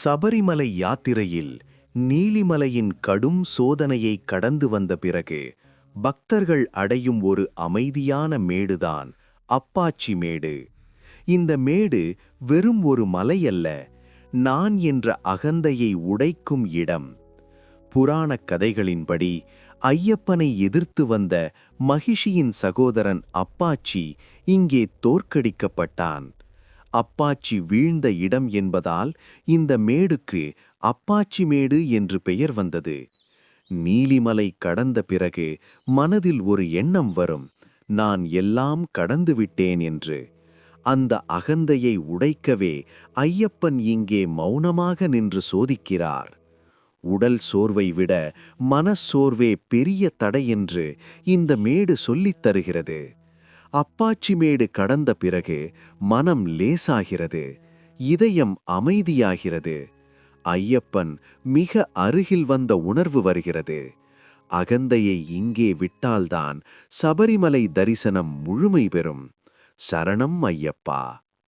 சபரிமலை யாத்திரையில் நீலிமலையின் கடும் சோதனையை கடந்து வந்த பிறகு பக்தர்கள் அடையும் ஒரு அமைதியான மேடுதான் அப்பாச்சி மேடு. இந்த மேடு வெறும் ஒரு மலையல்ல நான் என்ற அகந்தையை உடைக்கும் இடம். புராணக் கதைகளின்படி ஐயப்பனை எதிர்த்து வந்த மகிஷியின் சகோதரன் அப்பாச்சி இங்கே தோற்கடிக்கப்பட்டான். அப்பாச்சி வீழ்ந்த இடம் என்பதால் இந்த மேடுக்கு அப்பாச்சி மேடு என்று பெயர் வந்தது. நீலிமலை கடந்த பிறகு மனதில் ஒரு எண்ணம் வரும் நான் எல்லாம் கடந்து விட்டேன் என்று. அந்த அகந்தையை உடைக்கவே ஐயப்பன் இங்கே மௌனமாக நின்று சோதிக்கிறார். உடல் சோர்வை விட மனச்சோர்வே பெரிய தடை என்று இந்த மேடு சொல்லித் தருகிறது. அப்பாச்சி மேடு கடந்த பிறகு மனம் லேசாகிறது இதயம் அமைதியாகிறது. ஐயப்பன் மிக அருகில் வந்த உணர்வு வருகிறது. அகந்தையை இங்கே விட்டால்தான் சபரிமலை தரிசனம் முழுமை பெறும். சரணம் ஐயப்பா!